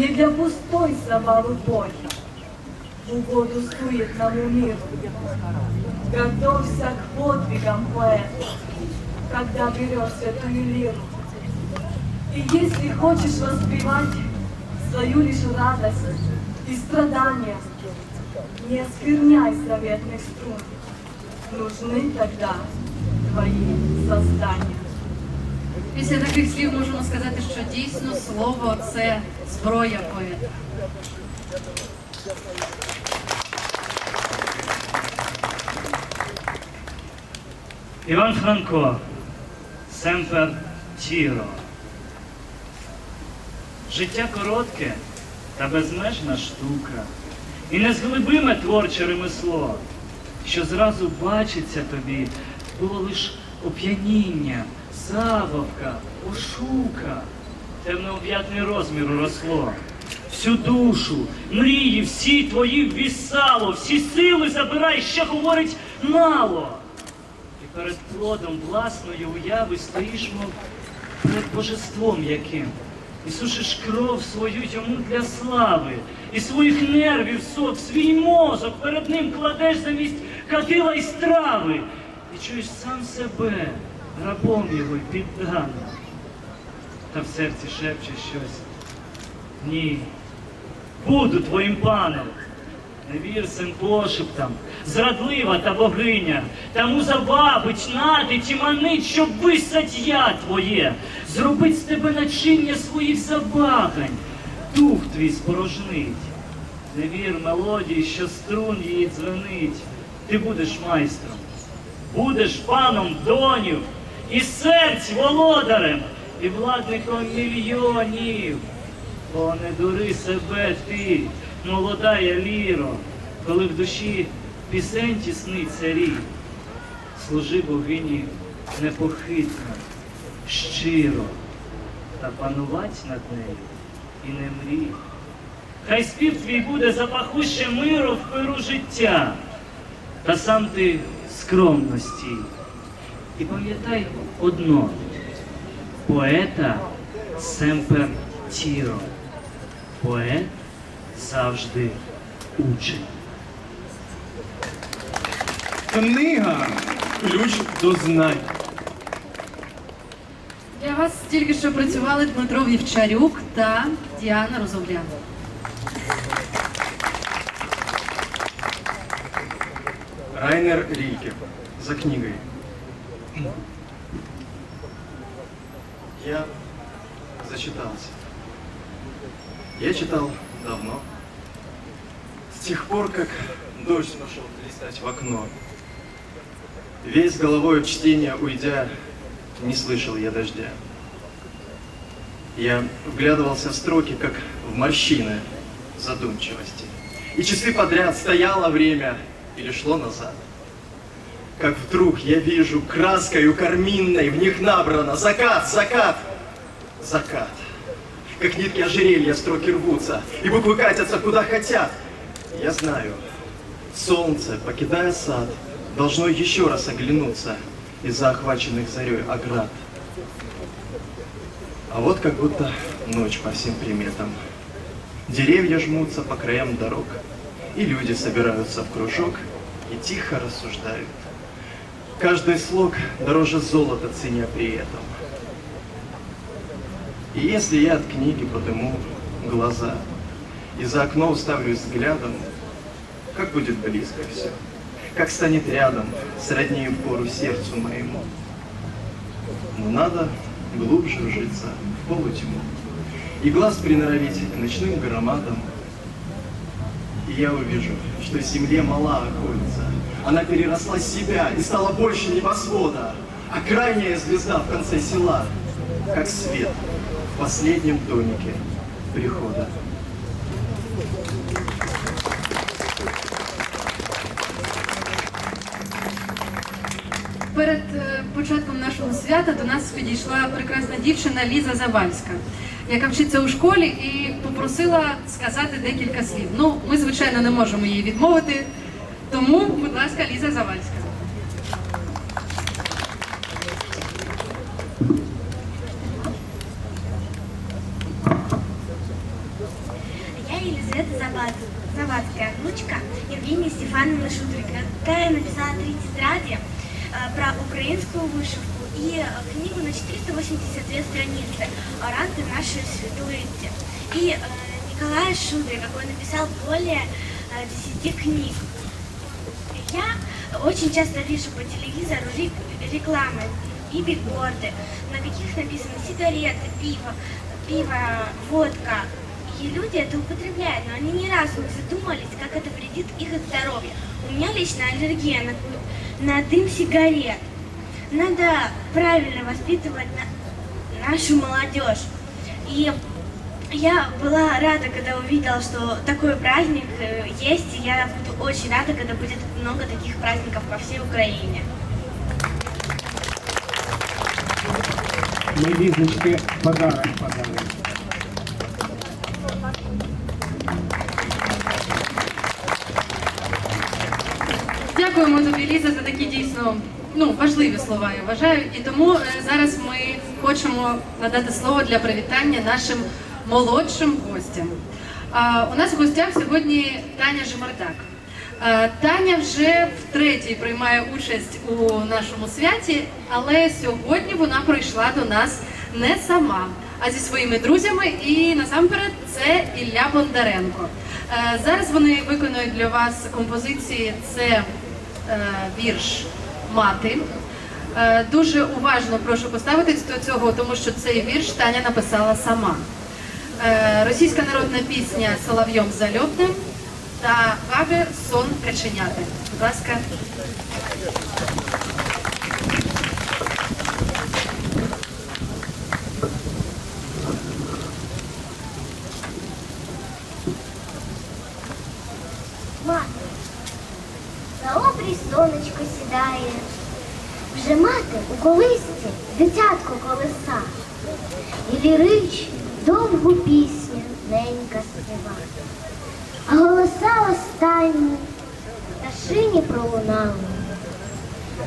не для пустой забавы Божьей, в угоду суетному миру. Готовься к подвигам поэт, когда берешь святую лиру. И если хочешь воспевать свою лишь радость и страдания, не оскверняй заветных струн. Нужны тогда твои создания. Після таких слів можемо сказати, що дійсно слово це зброя поета. Іван Франко, Семпер Тіро. Життя коротке та безмежна штука, і незглибиме творче ремесло, що зразу бачиться тобі, було лиш оп'яніння, забавка, ошука, темнооб'ятний розміру росло. Всю душу, мрії, всі твої ввісало, всі сили забирай, ще говорить мало. І перед плодом власної уяви стоїш, мов перед божеством яким. І сушиш кров свою йому для слави, і своїх нервів сок, свій мозок перед ним кладеш замість кадила і страви. І чуєш сам себе, рабом його й підданым. Та в серці шепче щось. Ні, буду твоїм паном. Не вір цим пошептам, зрадлива та богиня, тому забабить, надить і манить, щоб висать я твоє, зробить з тебе начиння своїх забагань, дух твій спорожнить. Не вір мелодії, що струн її дзвенить, ти будеш майстром, будеш паном донів, і серць володарем, і владником мільйонів. О, не дури себе ти, молода я ліро, коли в душі пісень тісниться рій. Служи богині непохитно, щиро, та панувать над нею і не мрій. Хай спів твій буде запахуще миру в пиру життя, та сам ти скромності. І пам'ятай одно, поета семпер тіро. Поет завжди учень. Книга ключ до знань. Для вас тільки що працювали Дмитро Вівчарюк та Діана Розовляна. Райнер Рильке. За книгой. Я зачитался. Я читал давно. С тех пор, как дождь пошел листать в окно. Весь головой в чтение уйдя, не слышал я дождя. Я вглядывался в строки, как в морщины задумчивости. И часы подряд стояло время или шло назад. Как вдруг я вижу краскою карминной в них набрано закат, закат, закат. Как нитки ожерелья строки рвутся, и буквы катятся куда хотят. Я знаю, солнце, покидая сад, должно еще раз оглянуться из-за охваченных зарей оград. А вот как будто ночь по всем приметам. Деревья жмутся по краям дорог, и люди собираются в кружок и тихо рассуждают. Каждый слог дороже золота ценя при этом. И если я от книги подыму глаза и за окно уставлюсь взглядом, как будет близко все, как станет рядом, сродни пору сердцу моему. Но надо глубже вжиться в полутьму и глаз приноровить к ночным громадам. И я увижу, что земле мала окольца. Она переросла себя и стала больше небосвода, а крайняя звезда в конце села, как свет в последнем тонике прихода. Початком нашого свята до нас підійшла прекрасна дівчина Ліза Завальська, яка вчиться у школі і попросила сказати декілька слів. Ну, ми, звичайно, не можемо їй відмовити, тому, будь ласка, Ліза Завальська. Елизавета Забад- Завадская, внучка Евгении Стефановны Шудрика, которая написала три тетради про украинскую вышивку и э, книгу на 482 страницы «Оранты наши светлыти». И э, Николай Шудрик, который написал более э, 10 книг. Я очень часто вижу по телевизору рек- рекламы и бигборды, на каких написано сигареты, пиво, пиво, водка. И люди это употребляют, но они ни разу не задумались, как это вредит их здоровью. У меня лично аллергия на, на дым сигарет. Надо правильно воспитывать на- нашу молодежь. И я была рада, когда увидела, что такой праздник э, есть, и я буду очень рада, когда будет много таких праздников по всей Украине. Ми Лізочки подарок подали. Дякуємо тобі, Ліза, за такі дійсно ну, важливі слова, я вважаю. І тому е, зараз ми хочемо надати слово для привітання нашим молодшим гостям. А, у нас в гостях сьогодні Таня Жемардак. Таня вже втретє приймає участь у нашому святі, але сьогодні вона прийшла до нас не сама, а зі своїми друзями. І насамперед це Ілля Бондаренко. Е, Зараз вони виконують для вас композиції. Це вірш Мати. Е, Дуже уважно прошу поставитись до цього, тому що цей вірш Таня написала сама. Е, Російська народна пісня Соловйом зальотним та Гаги Сон причиняти. Будь ласка. Мати, на обрій сонечко сідає, вже мати у колисці дитятко колеса, і лірич довгу пісню ненька співа. А голоса останні пташині пролунали.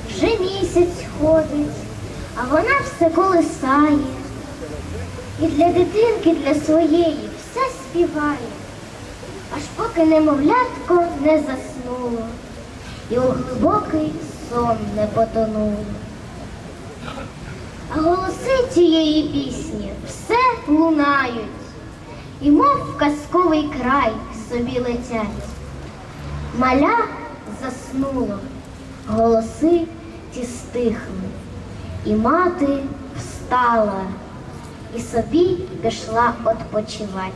Вже місяць ходить, а вона все колисає. І для дитинки, для своєї все співає аж поки немовлятко не заснуло і у глибокий сон не потонуло. А голоси цієї пісні все лунають, і мов казковий край собі летять. Маля заснуло, голоси ті стихли, і мати встала і собі пішла odpočivать.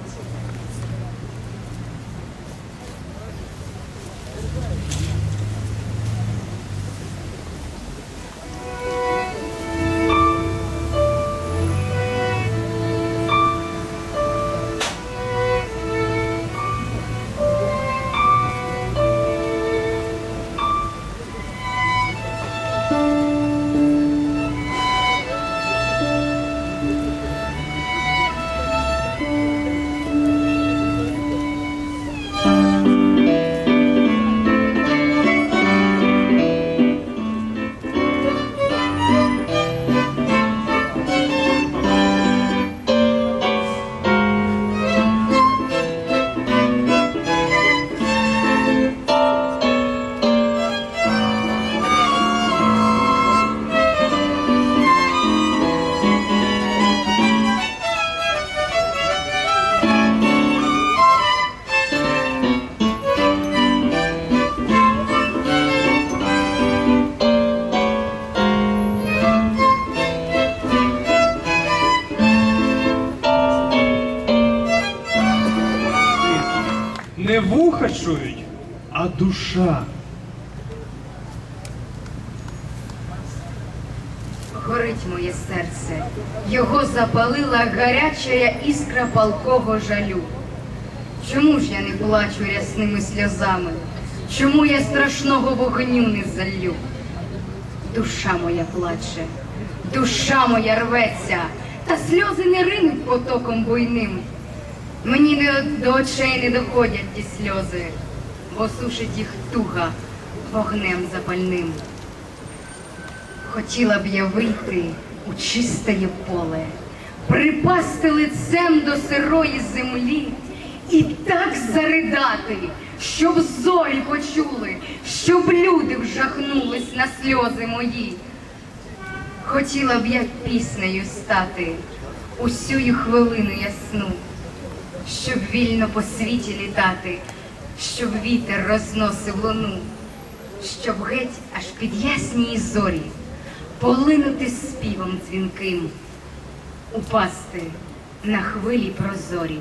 Душа. Горить моє серце, його запалила гарячая іскра палкого жалю. Чому ж я не плачу рясними сльозами? Чому я страшного вогню не залю? Душа моя плаче, душа моя рветься, та сльози не ринуть потоком буйним. Мені не до очей не доходять ті сльози, бо сушить їх туга вогнем запальним. Хотіла б я вийти у чистое поле, припасти лицем до сирої землі і так заридати, щоб зорі почули, щоб люди вжахнулись на сльози мої. Хотіла б я піснею стати усю хвилину ясну, щоб вільно по світі літати, щоб вітер розносив луну, щоб геть аж під ясній зорі полинути співом дзвінким, упасти на хвилі прозорі,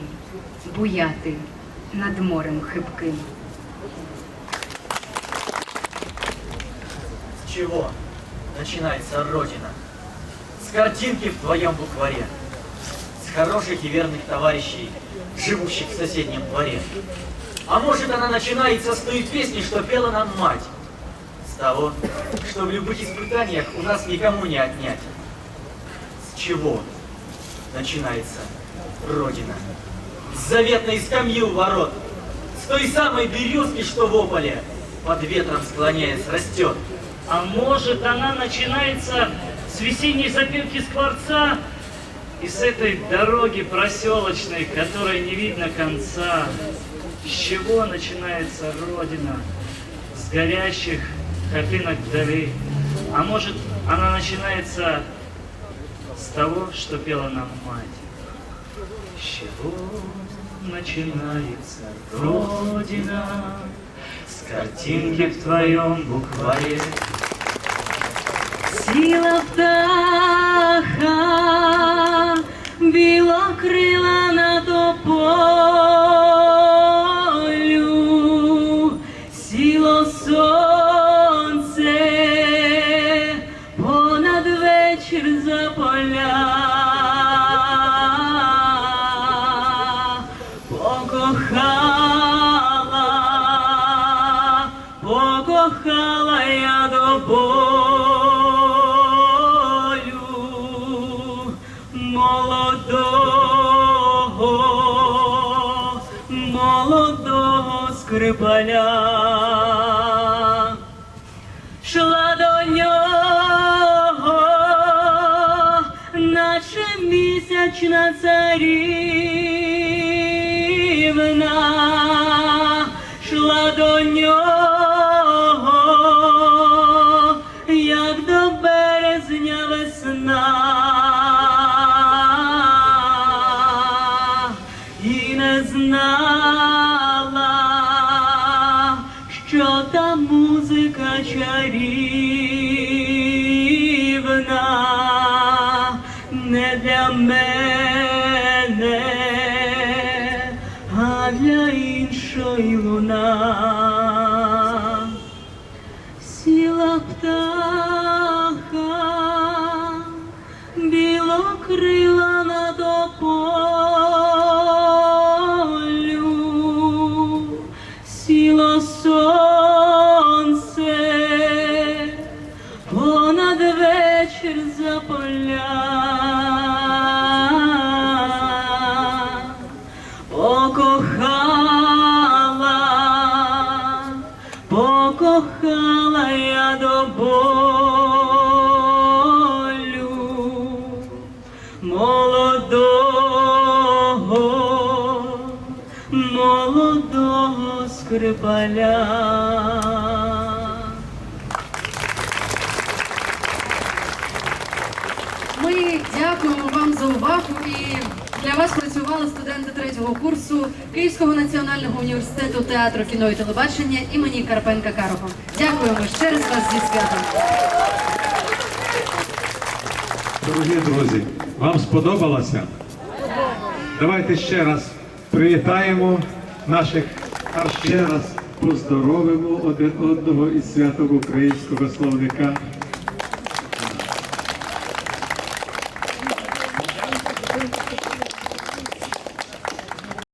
буяти над морем хибким. С чего начинается Родина? С картинки в твоем букваре, с хороших и верных товарищей, живущих в соседнем дворе. А может она начинается с той песни, что пела нам мать? С того, что в любых испытаниях у нас никому не отнять. С чего начинается Родина? С заветной скамьи у ворот, с той самой березки, что в ополе, под ветром склоняясь, растет. А может, она начинается с весенней запилки скворца и с этой дороги проселочной, которой не видно конца. С чего начинается Родина? С горящих хатынок вдали. А может, она начинается с того, что пела нам мать? С чего начинается Родина? С картинки в твоем букваре. Сіла птаха, білокрила на тополю, скрипаля. Шла до нього, наче місячна царівна, шла до нього, iluna я до болю молодого, молодого скрипаля. Ми дякуємо вам за увагу і для вас працювали студенти третього курсу Київського національного університету театру, кіно і телебачення імені Карпенка Карого. Дякуємо ще раз вас зі святом. Дорогі друзі, вам сподобалося? Давайте ще раз привітаємо наших ще раз поздоровимо один одного із святом українського словника.